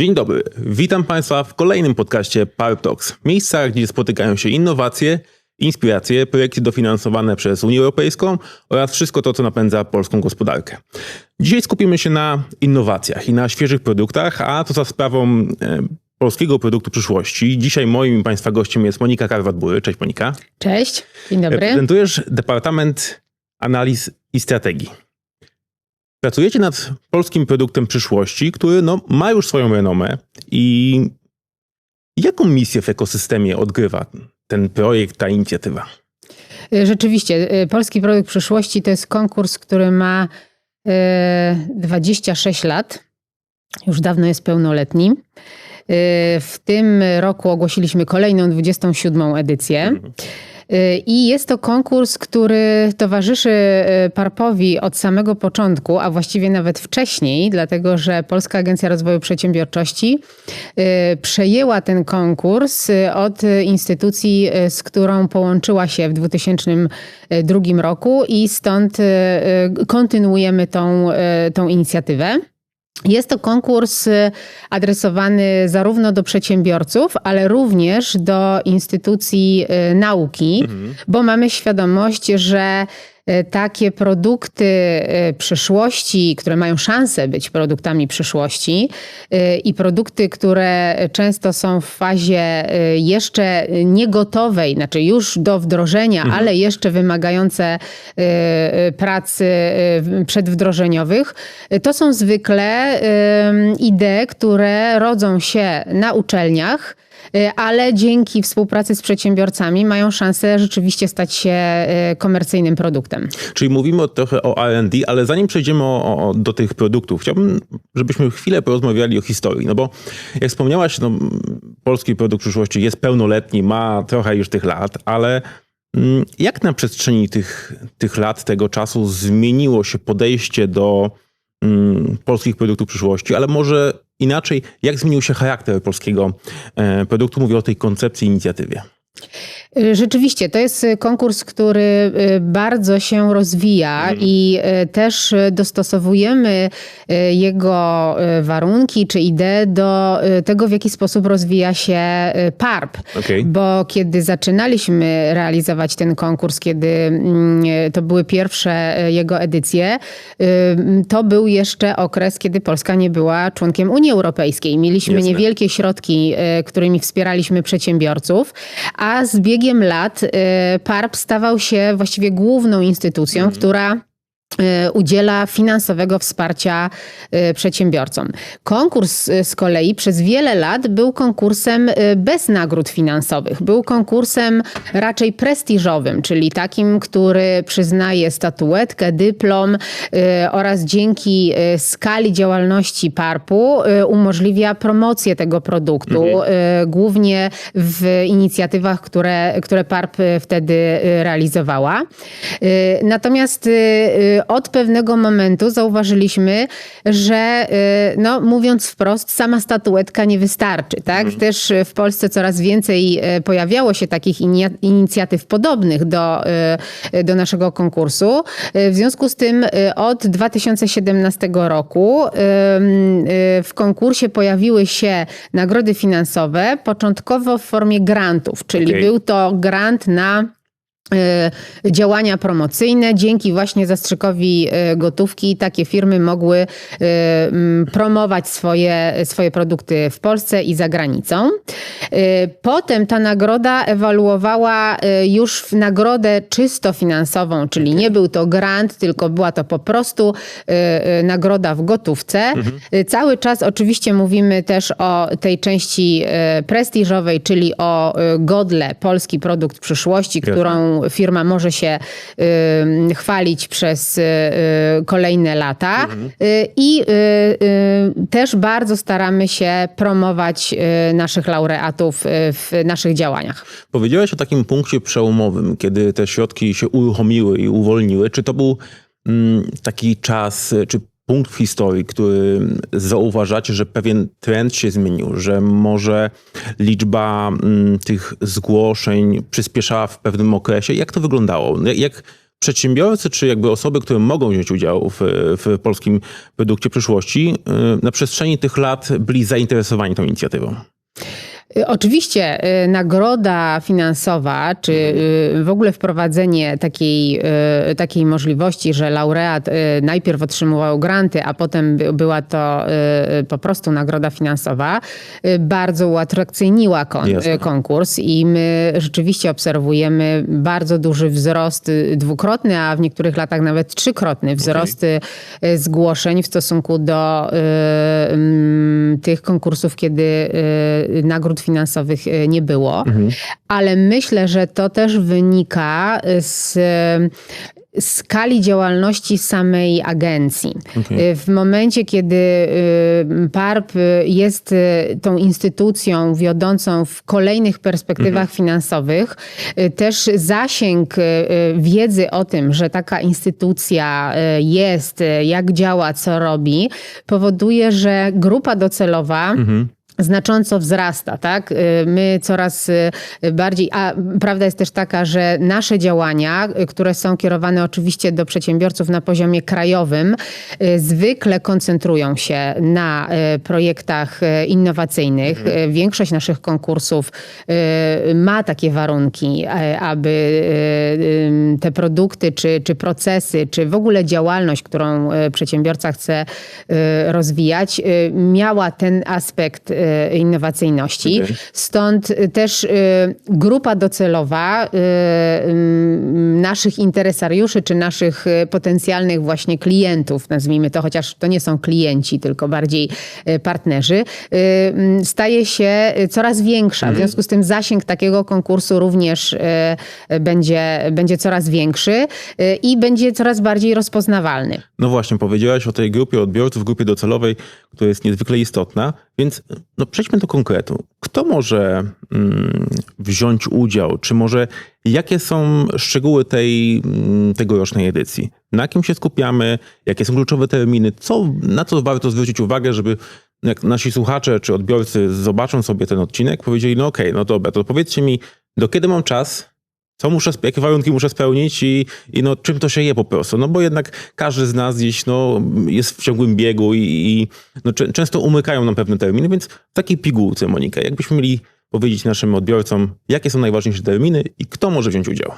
Dzień dobry, witam Państwa w kolejnym podcaście Power Talks. Miejsca, gdzie spotykają się innowacje, inspiracje, projekty dofinansowane przez Unię Europejską oraz wszystko to, co napędza polską gospodarkę. Dzisiaj skupimy się na innowacjach i na świeżych produktach, a to za sprawą e, polskiego produktu przyszłości. Dzisiaj moim Państwa gościem jest Monika Karwat-Bury. Cześć Monika. Cześć, dzień dobry. Reprezentujesz Departament Analiz i Strategii. Pracujecie nad polskim produktem przyszłości, który no, ma już swoją renomę i jaką misję w ekosystemie odgrywa ten projekt, ta inicjatywa? Rzeczywiście, y, Polski Produkt Przyszłości to jest konkurs, który ma y, 26 lat. Już dawno jest pełnoletni. W tym roku ogłosiliśmy kolejną 27 edycję. Mhm. Y, I jest to konkurs, który towarzyszy y, Parpowi od samego początku, a właściwie nawet wcześniej, dlatego że Polska Agencja Rozwoju Przedsiębiorczości y, przejęła ten konkurs od instytucji, z którą połączyła się w 2002 roku i stąd kontynuujemy tą, tą inicjatywę. Jest to konkurs y, adresowany zarówno do przedsiębiorców, ale również do instytucji y, nauki, bo mamy świadomość, że takie produkty y, przyszłości, które mają szansę być produktami przyszłości y, i produkty, które często są w fazie jeszcze niegotowej, znaczy już do wdrożenia, ale jeszcze wymagające pracy przedwdrożeniowych, to są zwykle idee, które rodzą się na uczelniach, ale dzięki współpracy z przedsiębiorcami mają szansę rzeczywiście stać się y, komercyjnym produktem. Czyli mówimy trochę o R&D, ale zanim przejdziemy o, o, do tych produktów, chciałbym, żebyśmy chwilę porozmawiali o historii. No bo jak wspomniałaś, no, polski produkt przyszłości jest pełnoletni, ma trochę już tych lat, ale mm, jak na przestrzeni tych, tych lat, tego czasu zmieniło się podejście do mm, polskich produktów przyszłości, ale może inaczej, jak zmienił się charakter polskiego e, produktu? Mówię o tej koncepcji inicjatywie. Y, Rzeczywiście, to jest y, konkurs, który y, bardzo się rozwija i y, też dostosowujemy jego warunki czy idee do tego, w jaki sposób rozwija się PARP. Okej. Bo kiedy zaczynaliśmy realizować ten konkurs, kiedy mm, to były pierwsze jego edycje, to był jeszcze okres, kiedy Polska nie była członkiem Unii Europejskiej. Mieliśmy Jasne. niewielkie środki, którymi wspieraliśmy przedsiębiorców, a z biegiem lat y, PARP stawał się właściwie główną instytucją, która y, udziela finansowego wsparcia y, przedsiębiorcom. Konkurs y, z kolei przez wiele lat był konkursem y, bez nagród finansowych. Był konkursem raczej prestiżowym, czyli takim, który przyznaje statuetkę, dyplom y, oraz dzięki y, skali działalności PARP-u y, umożliwia promocję tego produktu, y, głównie w inicjatywach, które, które PARP y, wtedy y, realizowała. Y, Natomiast y, y, od pewnego momentu zauważyliśmy, że y, no, mówiąc wprost, sama statuetka nie wystarczy. Tak? Też y, w Polsce coraz więcej y, pojawiało się takich inicjatyw podobnych do, do naszego konkursu. W związku z tym od 2017 roku w konkursie pojawiły się nagrody finansowe, początkowo w formie grantów, czyli Okej. był to grant na działania promocyjne. Dzięki właśnie zastrzykowi y, gotówki takie firmy mogły y, promować swoje, swoje produkty w Polsce i za granicą. Y, Potem ta nagroda ewaluowała y, już w nagrodę czysto finansową, czyli nie był to grant, tylko była to po prostu y, y, nagroda w gotówce. Y, Cały czas oczywiście mówimy też o tej części y, prestiżowej, czyli o y, godle polski produkt przyszłości, Jasne. Firma może się y, chwalić przez y, y, kolejne lata. Y, I y, y, też bardzo staramy się promować naszych laureatów w naszych działaniach. Powiedziałeś o takim punkcie przełomowym, kiedy te środki się uruchomiły i uwolniły. Czy to był mm, taki czas, czy punkt w historii, który zauważacie, że pewien trend się zmienił, że może liczba mm, tych zgłoszeń przyspieszała w pewnym okresie? Jak to wyglądało? Jak- przedsiębiorcy, czy jakby osoby, które mogą wziąć udział w, w polskim produkcie przyszłości, y, na przestrzeni tych lat byli zainteresowani tą inicjatywą? Y, Oczywiście y, nagroda finansowa, czy y, w ogóle wprowadzenie takiej, takiej możliwości, że laureat najpierw otrzymywał granty, a potem by- była to po prostu nagroda finansowa, bardzo uatrakcyjniła kon- Jasne. konkurs i my rzeczywiście obserwujemy bardzo duży wzrost, dwukrotny, a w niektórych latach nawet trzykrotny wzrost y, y, zgłoszeń w stosunku do mm, tych konkursów, kiedy y, finansowych y, nie było. Ale myślę, że to też wynika z skali działalności samej agencji. Okej. Y, W momencie, kiedy PARP jest tą instytucją wiodącą w kolejnych perspektywach finansowych, y, też zasięg wiedzy o tym, że taka instytucja jest, jak działa, co robi, powoduje, że grupa docelowa znacząco wzrasta, tak? Y, My coraz y, bardziej, a prawda jest też taka, że nasze działania, y, które są kierowane oczywiście do przedsiębiorców na poziomie krajowym, zwykle koncentrują się na projektach innowacyjnych. Y, Większość naszych konkursów ma takie warunki, aby te produkty, czy, czy procesy, czy w ogóle działalność, którą przedsiębiorca chce rozwijać, miała ten aspekt innowacyjności. Okej. Stąd y, też y, grupa docelowa naszych interesariuszy, czy naszych potencjalnych właśnie klientów, nazwijmy to, chociaż to nie są klienci, tylko bardziej partnerzy, staje się coraz większa. W związku z tym zasięg takiego konkursu również będzie, będzie coraz większy i będzie coraz bardziej rozpoznawalny. No właśnie, powiedziałaś o tej grupie odbiorców, grupie docelowej, która jest niezwykle istotna, więc no przejdźmy do konkretu. Kto może mm, wziąć udział, czy może jakie są szczegóły tej mm, tegorocznej edycji? Na kim się skupiamy, jakie są kluczowe terminy, co, na co warto zwrócić uwagę, żeby jak nasi słuchacze czy odbiorcy zobaczą sobie ten odcinek, powiedzieli, no okej, no dobra, to powiedzcie mi, do kiedy mam czas, co muszę, jakie warunki muszę spełnić i, i no, czym to się je po prostu. No bo jednak każdy z nas gdzieś no, jest w ciągłym biegu i, i no, czę- często umykają nam pewne terminy, więc w takiej pigułce, Monika, jakbyśmy mieli powiedzieć naszym odbiorcom, jakie są najważniejsze terminy i kto może wziąć udział.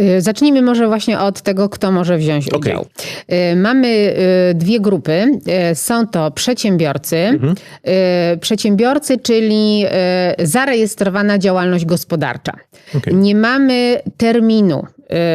Y, Zacznijmy może właśnie od tego, kto może wziąć Okej. udział. Y, Mamy y, dwie grupy. Są to przedsiębiorcy. Y, Przedsiębiorcy, czyli zarejestrowana działalność gospodarcza. Okej. Nie mamy terminu,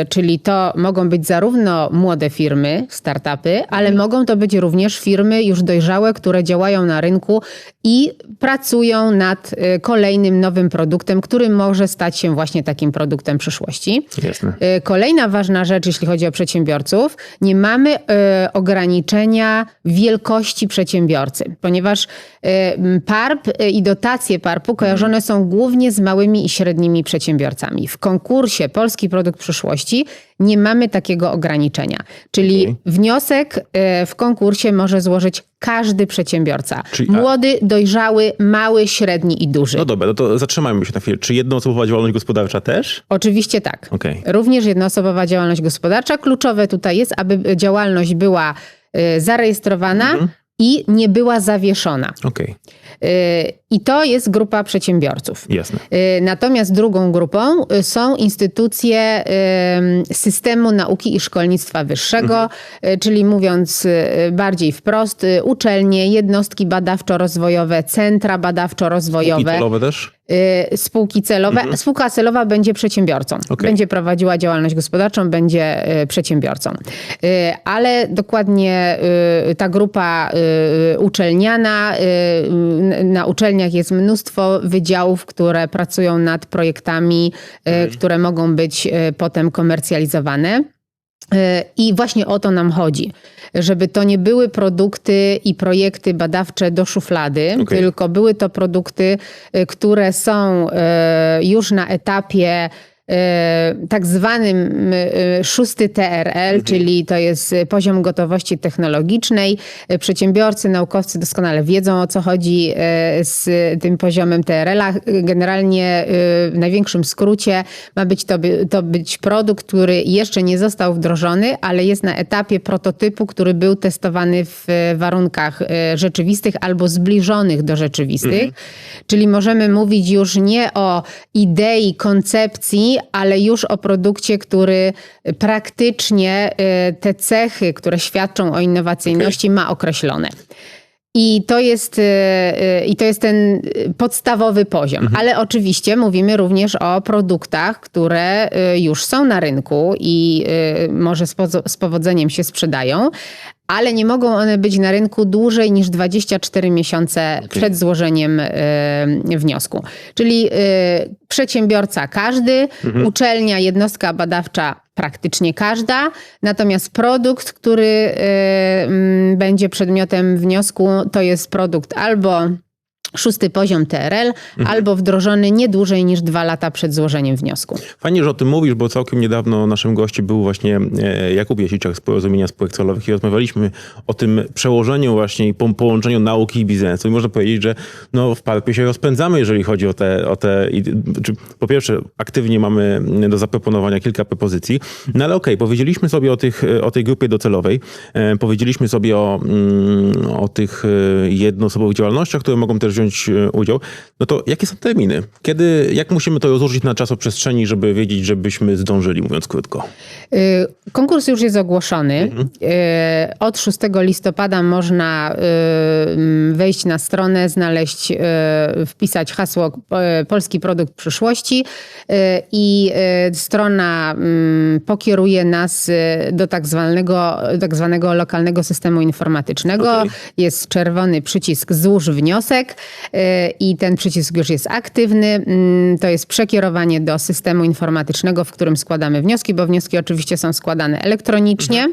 czyli to mogą być zarówno młode firmy, startupy, ale mogą to być również firmy już dojrzałe, które działają na rynku i pracują nad y, kolejnym nowym produktem, który może stać się właśnie takim produktem przyszłości. Jasne. Y, Kolejna ważna rzecz, jeśli chodzi o przedsiębiorców, nie mamy y, ograniczenia wielkości przedsiębiorcy, ponieważ y, PARP y, i dotacje PARP-u kojarzone są głównie z małymi i średnimi przedsiębiorcami. W konkursie Polski Produkt Przyszłości nie mamy takiego ograniczenia, czyli Okej. wniosek y, w konkursie może złożyć każdy przedsiębiorca. Czyli- Młody, dojrzały, mały, średni i duży. No dobra, no to zatrzymajmy się na chwilę. Czy jednoosobowa działalność gospodarcza też? Oczywiście tak. Okej. Również jednoosobowa działalność gospodarcza. Kluczowe tutaj jest, aby działalność była y, zarejestrowana i nie była zawieszona. Okej, Y, I to jest grupa przedsiębiorców. jasne. Y, Natomiast drugą grupą y, są instytucje y, systemu nauki i szkolnictwa wyższego, y, czyli mówiąc bardziej wprost, uczelnie, jednostki badawczo-rozwojowe, centra badawczo-rozwojowe. celowe też? Y, spółki celowe. Spółka celowa będzie przedsiębiorcą. Okej. Będzie prowadziła działalność gospodarczą, będzie y, przedsiębiorcą. Y, Ale dokładnie ta grupa uczelniana, na uczelniach jest mnóstwo wydziałów, które pracują nad projektami, które mogą być potem komercjalizowane. Y, I właśnie o to nam chodzi, żeby to nie były produkty i projekty badawcze do szuflady, Okej. tylko były to produkty, y, które są y, już na etapie e, tak zwanym e, szósty TRL, czyli to jest poziom gotowości technologicznej. E, Przedsiębiorcy, naukowcy doskonale wiedzą o co chodzi e, z tym poziomem TRL-a. Generalnie e, w największym skrócie ma być to, to być produkt, który jeszcze nie został wdrożony, ale jest na etapie prototypu, który był testowany w e, warunkach e, rzeczywistych albo zbliżonych do rzeczywistych. Czyli możemy mówić już nie o idei, koncepcji, ale już o produkcie, który praktycznie e, te cechy, które świadczą o innowacyjności, ma określone. I to jest, e, e, I to jest ten podstawowy poziom. Ale oczywiście mówimy również o produktach, które już są na rynku i może z, z powodzeniem się sprzedają, ale nie mogą one być na rynku dłużej niż 24 miesiące przed złożeniem e, wniosku. Czyli e, przedsiębiorca każdy, uczelnia, jednostka badawcza praktycznie każda, natomiast produkt, który mm, będzie przedmiotem wniosku, to jest produkt albo szósty poziom TRL, albo wdrożony nie dłużej niż dwa lata przed złożeniem wniosku. Fajnie, że o tym mówisz, bo całkiem niedawno naszym gościem był właśnie e, Jakub Jasiczak z Porozumienia Spółek Celowych i rozmawialiśmy o tym przełożeniu właśnie i po- połączeniu nauki i biznesu. I można powiedzieć, że no, w Parpie się rozpędzamy, jeżeli chodzi o te, o te i- czy, po pierwsze aktywnie mamy do zaproponowania kilka propozycji, no ale okej, powiedzieliśmy sobie o, tych, o tej grupie docelowej, e, powiedzieliśmy sobie o, mm, o tych e, jednoosobowych działalnościach, które mogą też wziąć e, udział. No to jakie są terminy? Kiedy, jak musimy to rozłożyć na czasoprzestrzeni, żeby wiedzieć, żebyśmy zdążyli, mówiąc krótko? Y, Konkurs już jest ogłoszony. Y, Od 6 listopada można wejść na stronę, znaleźć, wpisać hasło Polski Produkt Przyszłości i strona pokieruje nas do tak zwanego, tak zwanego lokalnego systemu informatycznego. Okej. Jest czerwony przycisk złóż wniosek i ten przycisk już jest aktywny. Mm, To jest przekierowanie do systemu informatycznego, w którym składamy wnioski, bo wnioski oczywiście są składane elektronicznie.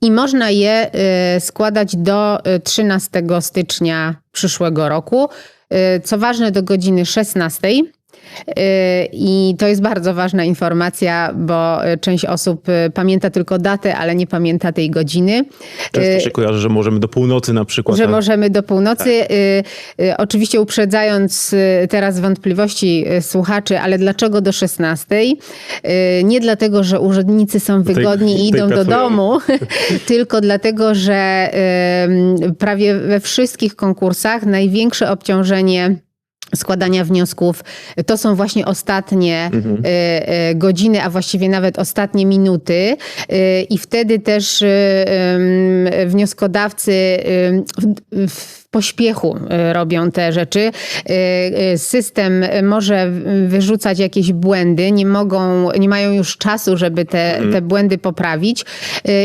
I można je y, składać do y, 13 stycznia przyszłego roku. Y, Co ważne, do godziny 16. Y, I to jest bardzo ważna informacja, bo y, część osób y, pamięta tylko datę, ale nie pamięta tej godziny. Często Y, się kojarzy, że możemy do północy na przykład. że tak? możemy do północy. Y, Oczywiście uprzedzając teraz wątpliwości słuchaczy, ale dlaczego do 16? Y, Nie dlatego, że urzędnicy są wygodni i tej idą do domu, tylko dlatego, że prawie we wszystkich konkursach największe obciążenie składania wniosków to są właśnie ostatnie Mhm. y, y, godziny, a właściwie nawet ostatnie minuty y, i wtedy też wnioskodawcy w pośpiechu y, robią te rzeczy. Y, y, System może wyrzucać jakieś błędy, nie mogą, nie mają już czasu, żeby te, te błędy poprawić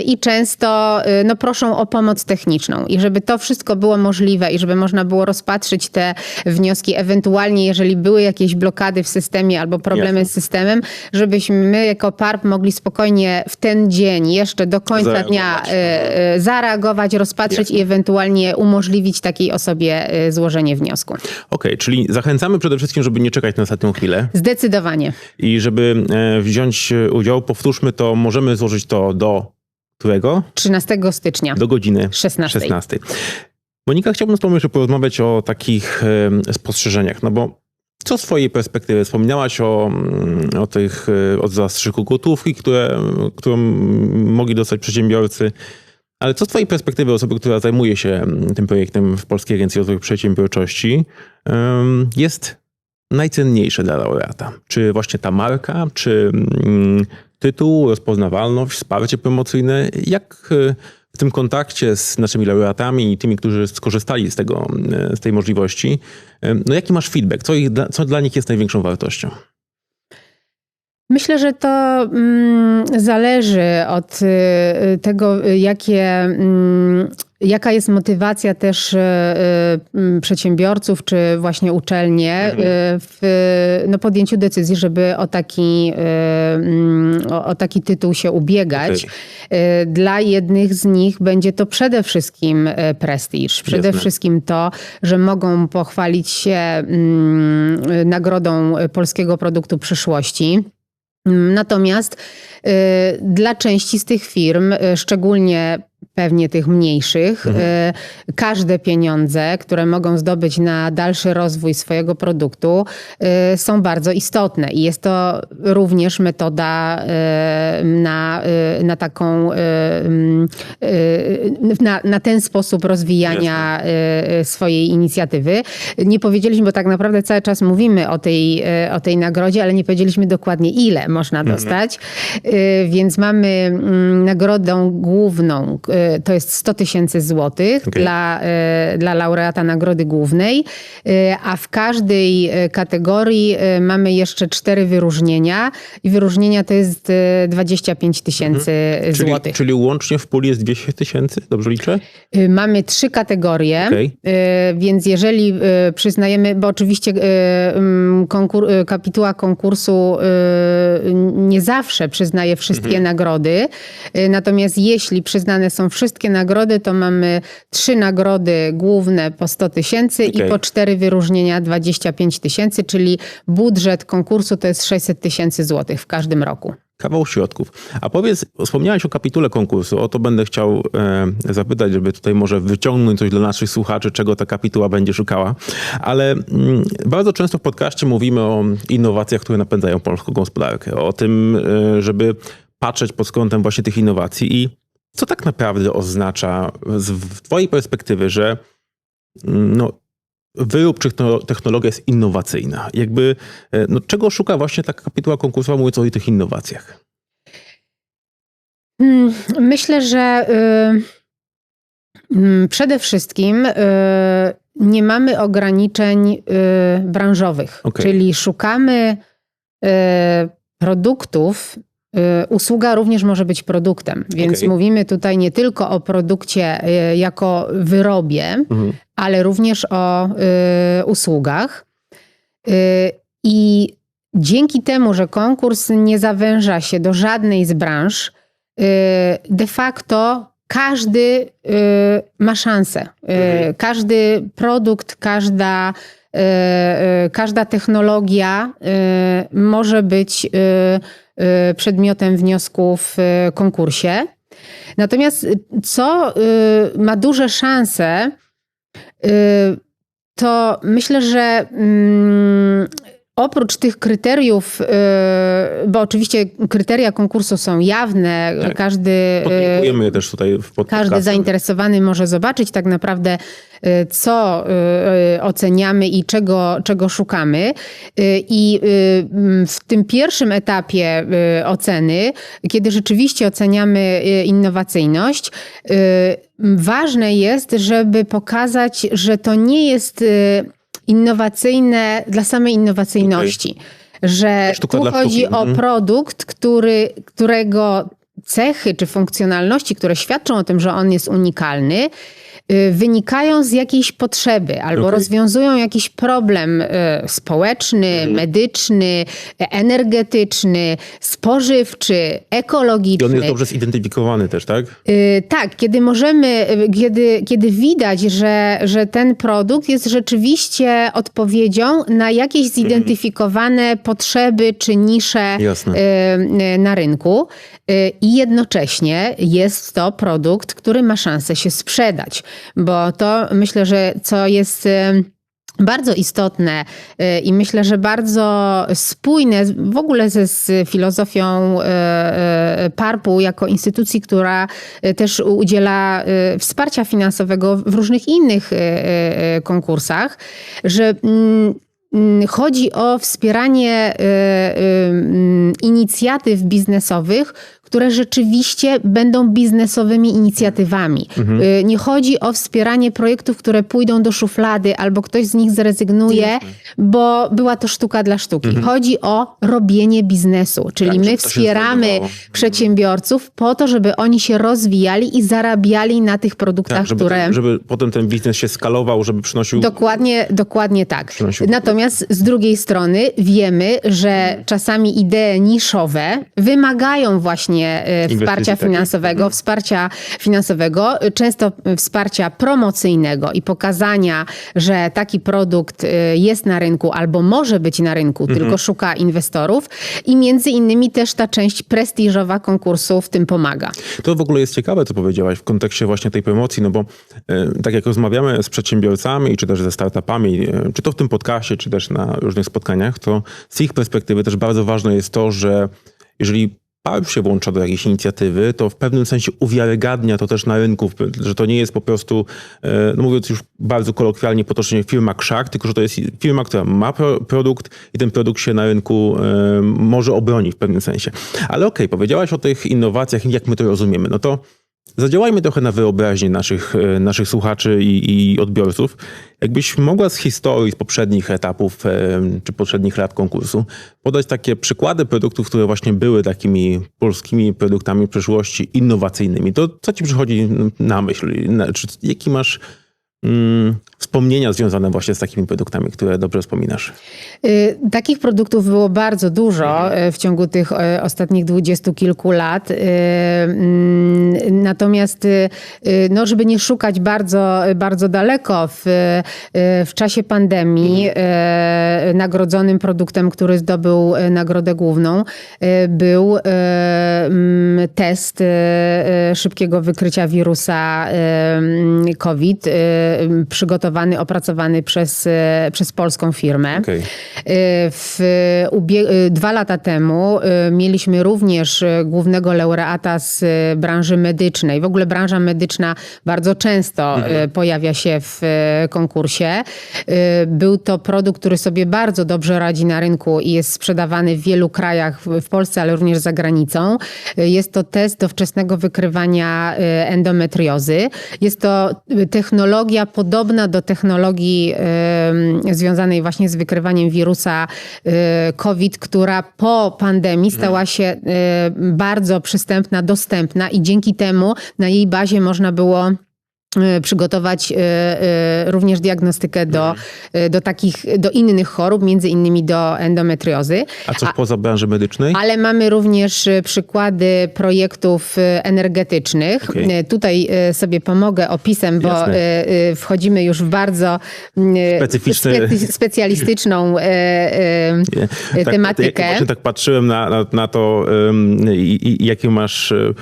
i często no, proszą o pomoc techniczną. I żeby to wszystko było możliwe i żeby można było rozpatrzyć te wnioski, ewentualnie jeżeli były jakieś blokady w systemie albo problemy Jasne. z systemem, żebyśmy my jako PARP mogli spokojnie w ten dzień, jeszcze do końca dnia Zareagować. y, zareagować, rozpatrzeć Jasne. i ewentualnie umożliwić takiej osobie y, złożenie wniosku. Okej, czyli zachęcamy przede wszystkim, żeby nie czekać na ostatnią chwilę Zdecydowanie. i żeby e, wziąć e, udział, powtórzmy to, możemy złożyć to do którego? 13 stycznia. Do godziny 16. 16. Monika, chciałbym z Tobą jeszcze porozmawiać o takich e, spostrzeżeniach, no bo co z Twojej perspektywy? Wspominałaś o, mm, o tych, e, o zastrzyku gotówki, które, którą mogli dostać przedsiębiorcy, ale co z Twojej perspektywy osoby, która zajmuje się mm, tym projektem w Polskiej Agencji Rozwoju Przedsiębiorczości, jest najcenniejsze dla laureata? Czy właśnie ta marka, czy mm, tytuł, rozpoznawalność, wsparcie promocyjne? Jak e, w tym kontakcie z naszymi laureatami i tymi, którzy skorzystali z, tego, e, z tej możliwości, no jaki masz feedback? Co, ich, co dla nich jest największą wartością? Myślę, że to mm, zależy od y, tego, y, jakie, mm, jaka jest motywacja też e, e, m, przedsiębiorców czy właśnie uczelnie e, w no, podjęciu decyzji, żeby o taki, mm, o, o taki tytuł się ubiegać. Dla jednych z nich będzie to przede wszystkim prestiż. Przede Jasne. wszystkim to, że mogą pochwalić się mm, nagrodą polskiego produktu przyszłości. Natomiast y, dla części z tych firm, y, szczególnie pewnie tych mniejszych, y, każde pieniądze, które mogą zdobyć na dalszy rozwój swojego produktu, y, są bardzo istotne. I jest to również metoda y, na, na taką, na, na ten sposób rozwijania y, swojej inicjatywy. Nie powiedzieliśmy, bo tak naprawdę cały czas mówimy o tej, o tej nagrodzie, ale nie powiedzieliśmy dokładnie ile można dostać. Y, Więc mamy mm, nagrodę główną, to jest 100 tysięcy złotych Okej. dla, y, dla laureata nagrody głównej, y, a w każdej kategorii mamy jeszcze cztery wyróżnienia i wyróżnienia to jest y, 25 tysięcy Czyli, złotych. czyli łącznie w puli jest 200 tysięcy, dobrze liczę? Mamy trzy kategorie, Okej. y, więc jeżeli przyznajemy, bo oczywiście konkur, kapituła konkursu nie zawsze przyznaje wszystkie Mhm. nagrody, natomiast jeśli przyznane są wszystkie nagrody, to mamy trzy nagrody główne po 100 tysięcy Okej. i po cztery wyróżnienia 25 tysięcy, czyli budżet konkursu to jest 600 tysięcy złotych w każdym roku. Kawał środków. A powiedz, wspomniałeś o kapitule konkursu, o to będę chciał e, zapytać, żeby tutaj może wyciągnąć coś dla naszych słuchaczy, czego ta kapituła będzie szukała. Ale mm, bardzo często w podcaście mówimy o innowacjach, które napędzają polską gospodarkę, o tym, e, żeby patrzeć pod kątem właśnie tych innowacji i co tak naprawdę oznacza z twojej perspektywy, że mm, no, wyrób czy techno- technologia jest innowacyjna. Jakby, e, no, czego szuka właśnie taka kapituła konkursowa, mówiąc o tych innowacjach? Mm, Myślę, że y, mm, przede wszystkim y, nie mamy ograniczeń y, branżowych, Okej. czyli szukamy produktów. Y, Usługa również może być produktem, więc Okej. mówimy tutaj nie tylko o produkcie y, jako wyrobie, Mhm. ale również o y, usługach. Y, I dzięki temu, że konkurs nie zawęża się do żadnej z branż, y, de facto każdy y, ma szansę. Y, Mhm. Każdy produkt, każda, każda technologia y, może być y, y, przedmiotem wniosku w y, konkursie. Natomiast y, co y, ma duże szanse, y, to myślę, że mm, oprócz tych kryteriów, y, bo oczywiście kryteria konkursu są jawne, Tak. każdy. y, Podlinkujemy je też tutaj w każdy zainteresowany może zobaczyć tak naprawdę, y, co oceniamy i czego, czego szukamy. I w tym pierwszym etapie oceny, kiedy rzeczywiście oceniamy innowacyjność, ważne jest, żeby pokazać, że to nie jest innowacyjne dla samej innowacyjności. Że Sztuka tu chodzi sztuki. o Mhm. produkt, który, którego cechy czy funkcjonalności, które świadczą o tym, że on jest unikalny, wynikają z jakiejś potrzeby albo Okej. rozwiązują jakiś problem y, społeczny, Mhm. medyczny, energetyczny, spożywczy, I on ekologiczny. jest dobrze zidentyfikowany też, tak? Y, Tak, kiedy możemy, y, kiedy, kiedy widać, że, że ten produkt jest rzeczywiście odpowiedzią na jakieś zidentyfikowane potrzeby czy nisze Jasne. y, y, na rynku y, i jednocześnie jest to produkt, który ma szansę się sprzedać, bo to myślę, że co jest y, bardzo istotne y, i myślę, że bardzo spójne w ogóle ze z filozofią y, y, PARP-u jako instytucji, która y, też udziela y, wsparcia finansowego w różnych innych y, y, y, konkursach, że mm, mm, chodzi o wspieranie y, y, mm, inicjatyw biznesowych, które rzeczywiście będą biznesowymi inicjatywami. Y, Nie chodzi o wspieranie projektów, które pójdą do szuflady albo ktoś z nich zrezygnuje, bo była to sztuka dla sztuki. Chodzi o robienie biznesu, czyli Tak, my wspieramy znajdowało. przedsiębiorców po to, żeby oni się rozwijali i zarabiali na tych produktach, Tak, żeby, które... żeby potem ten biznes się skalował, żeby przynosił... Dokładnie, dokładnie tak. Przynosił- Natomiast z drugiej strony wiemy, że czasami idee niszowe wymagają właśnie e, wsparcia finansowego, wsparcia finansowego, często wsparcia promocyjnego i pokazania, że taki produkt e, jest na rynku albo może być na rynku, tylko szuka inwestorów i między innymi też ta część prestiżowa konkursu w tym pomaga. To w ogóle jest ciekawe, co powiedziałaś w kontekście właśnie tej promocji, no bo e, tak jak rozmawiamy z przedsiębiorcami, czy też ze startupami, czy to w tym podcaście, czy też na różnych spotkaniach, to z ich perspektywy też bardzo ważne jest to, że jeżeli PARP się włącza do jakiejś inicjatywy, to w pewnym sensie uwiarygadnia to też na rynku, że to nie jest po prostu, e, no mówiąc już bardzo kolokwialnie, potocznie firma krzak, tylko że to jest firma, która ma pro, produkt i ten produkt się na rynku e, może obronić w pewnym sensie. Ale okej, powiedziałaś o tych innowacjach i jak my to rozumiemy. No to zadziałajmy trochę na wyobraźnię naszych, e, naszych słuchaczy i, i odbiorców. Jakbyś mogła z historii, z poprzednich etapów e, czy poprzednich lat konkursu podać takie przykłady produktów, które właśnie były takimi polskimi produktami w przeszłości innowacyjnymi. To co ci przychodzi na myśl? Czy, jaki masz mm, wspomnienia związane właśnie z takimi produktami, które dobrze wspominasz? Y, Takich produktów było bardzo dużo y, w ciągu tych y, ostatnich dwudziestu kilku lat. Mm, Natomiast, no, żeby nie szukać bardzo, bardzo daleko, w, w czasie pandemii nagrodzonym produktem, który zdobył nagrodę główną, był mm, test szybkiego wykrycia wirusa mm, COVID, przygotowany, opracowany przez, y, przez polską firmę. Okej. Y, W y, dwa lata temu mieliśmy również głównego laureata z branży medycznej. W ogóle branża medyczna bardzo często y, pojawia się w konkursie. Był to produkt, który sobie bardzo dobrze radzi na rynku i jest sprzedawany w wielu krajach, w Polsce, ale również za granicą. Jest to test do wczesnego wykrywania endometriozy. Jest to y, technologia podobna do technologii y, związanej właśnie z wykrywaniem wirusa y, COVID, która po pandemii stała się y, bardzo przystępna, dostępna i dzięki temu na jej bazie można było przygotować y, y, również diagnostykę do, y, do takich, do innych chorób, między innymi do endometriozy. A coś poza branży medycznej? Ale mamy również y, przykłady projektów y, energetycznych. Okej. Y, Tutaj y, sobie pomogę opisem, bo Jasne. y, y, wchodzimy już w bardzo y, Specyficzny- specy- specjalistyczną y, y, y, tematykę. Ja właśnie tak patrzyłem na, na, na to, jakie masz y,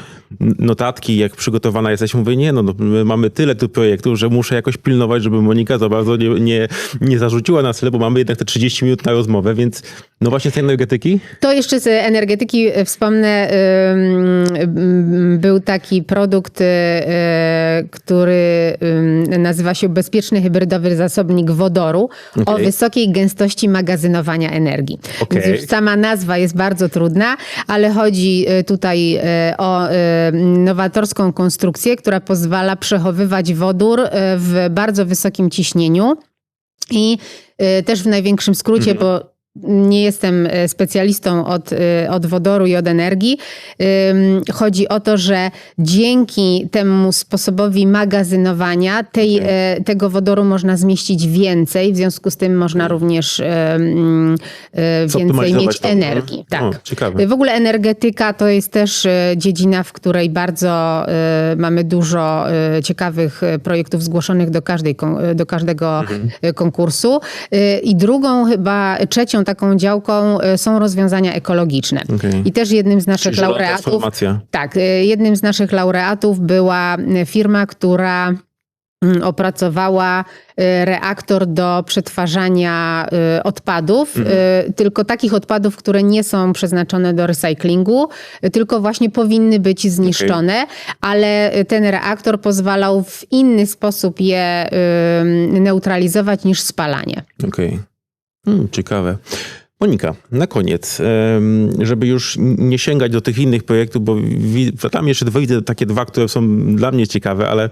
notatki, jak przygotowana jesteś. Mówię, nie no, no, my mamy tyle tu projektów, że muszę jakoś pilnować, żeby Monika za bardzo nie, nie, nie zarzuciła nas tyle, bo mamy jednak te 30 minut na rozmowę, więc no właśnie z tej energetyki. To jeszcze z energetyki wspomnę, był taki produkt, y, który nazywa się bezpieczny hybrydowy zasobnik wodoru o Okej. wysokiej gęstości magazynowania energii. Okej. Więc już sama nazwa jest bardzo trudna, ale chodzi y, tutaj y, o nowatorską konstrukcję, która pozwala przechowywać wodór y, w bardzo wysokim ciśnieniu. I y, też w największym skrócie, bo nie jestem e, specjalistą od, e, od wodoru i od energii. Chodzi o to, że dzięki temu sposobowi magazynowania tej, e, tego wodoru można zmieścić więcej, w związku z tym można również mm, e, więcej mieć to, energii. no. Tak. O, ciekawe. W ogóle energetyka to jest też dziedzina, w której bardzo mamy dużo ciekawych projektów zgłoszonych do, każdej, do każdego e, konkursu. I drugą chyba, trzecią taką działką e, są rozwiązania ekologiczne. Okej. I też jednym z naszych Zielona laureatów. Tak, e, jednym z naszych laureatów była e, firma, która mm, opracowała reaktor do przetwarzania odpadów, e, tylko takich odpadów, które nie są przeznaczone do recyklingu, tylko właśnie powinny być zniszczone, ale e, ten reaktor pozwalał w inny sposób je neutralizować niż spalanie. Okej. Hmm, ciekawe. Monika, na koniec, żeby już nie sięgać do tych innych projektów, bo tam jeszcze widzę takie dwa, które są dla mnie ciekawe, ale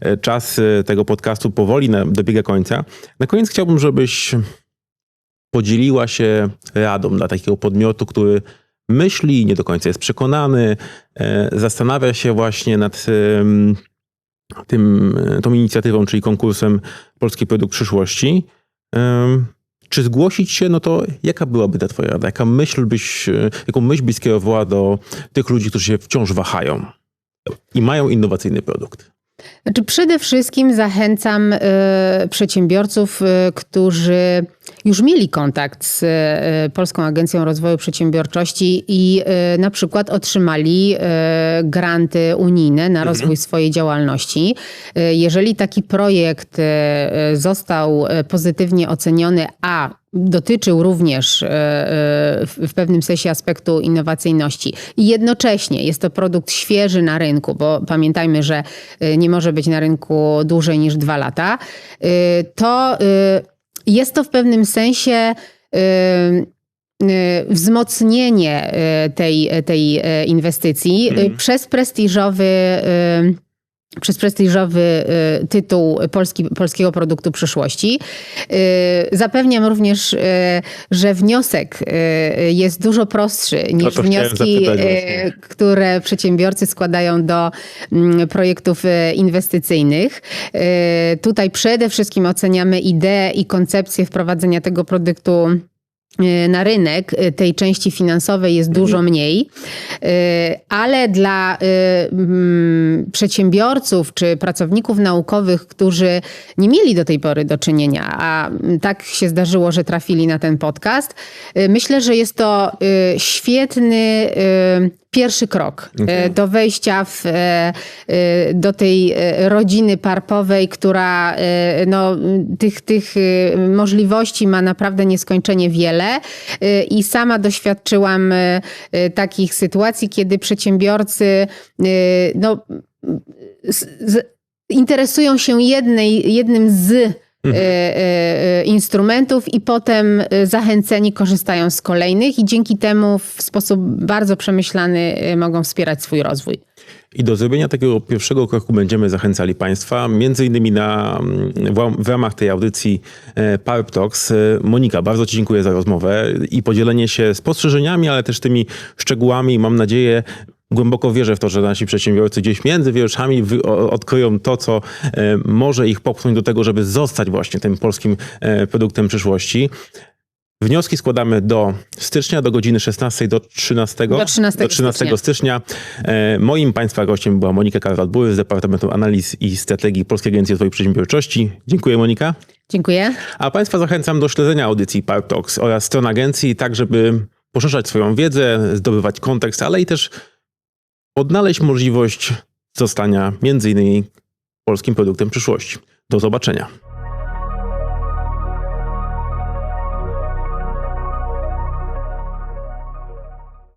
e, czas e, tego podcastu powoli dobiega końca. Na koniec chciałbym, żebyś podzieliła się radą dla takiego podmiotu, który myśli, nie do końca jest przekonany, e, zastanawia się właśnie nad tym, tą inicjatywą, czyli konkursem Polski Produkt Przyszłości. Czy zgłosić się, no to jaka byłaby ta twoja rada? Jaka myśl byś, e, jaką myśl byś skierowała do tych ludzi, którzy się wciąż wahają i mają innowacyjny produkt? Znaczy przede wszystkim zachęcam e, przedsiębiorców, e, którzy już mieli kontakt z e, Polską Agencją Rozwoju Przedsiębiorczości i e, na przykład otrzymali e, granty unijne na rozwój swojej działalności. E, Jeżeli taki projekt został pozytywnie oceniony, a dotyczył również e, e, w pewnym sensie aspektu innowacyjności. I jednocześnie jest to produkt świeży na rynku, bo pamiętajmy, że e, nie może być na rynku dłużej niż dwa lata, to jest to w pewnym sensie wzmocnienie tej, tej inwestycji e, przez prestiżowy przez prestiżowy y, tytuł Polski, polskiego produktu przyszłości. Y, Zapewniam również, y, że wniosek jest dużo prostszy niż wnioski, które przedsiębiorcy składają do mm, projektów inwestycyjnych. Tutaj przede wszystkim oceniamy ideę i koncepcję wprowadzenia tego produktu na rynek y, tej części finansowej jest dużo mniej, y, ale dla y, mm, przedsiębiorców czy pracowników naukowych, którzy nie mieli do tej pory do czynienia, a mm, tak się zdarzyło, że trafili na ten podcast, y, myślę, że jest to y, świetny y, pierwszy krok y, do wejścia w, y, y, do tej rodziny parpowej, która no, tych, tych możliwości ma naprawdę nieskończenie wiele. I sama doświadczyłam takich sytuacji, kiedy przedsiębiorcy no, z, z, interesują się jednej, jednym z y, y, y, instrumentów i potem zachęceni korzystają z kolejnych i dzięki temu w sposób bardzo przemyślany mogą wspierać swój rozwój. I do zrobienia takiego pierwszego kroku będziemy zachęcali Państwa, między innymi na, w, ram- w ramach tej audycji e, Parp Talks. E, Monika, bardzo Ci dziękuję za rozmowę i podzielenie się spostrzeżeniami, ale też tymi szczegółami. Mam nadzieję, głęboko wierzę w to, że nasi przedsiębiorcy gdzieś między wierszami odkryją to, co e, może ich popchnąć do tego, żeby zostać właśnie tym polskim e, produktem przyszłości. Wnioski składamy do stycznia, do godziny 16 do 13. Do 13 do 13 stycznia. stycznia. E, Moim Państwa gościem była Monika Karwat-Bury z Departamentu Analiz i Strategii Polskiej Agencji Rozwoju Przedsiębiorczości. Dziękuję Monika. Dziękuję. A Państwa zachęcam do śledzenia audycji Park Talks oraz stron agencji, tak żeby poszerzać swoją wiedzę, zdobywać kontekst, ale i też odnaleźć możliwość zostania innymi polskim produktem przyszłości. Do zobaczenia.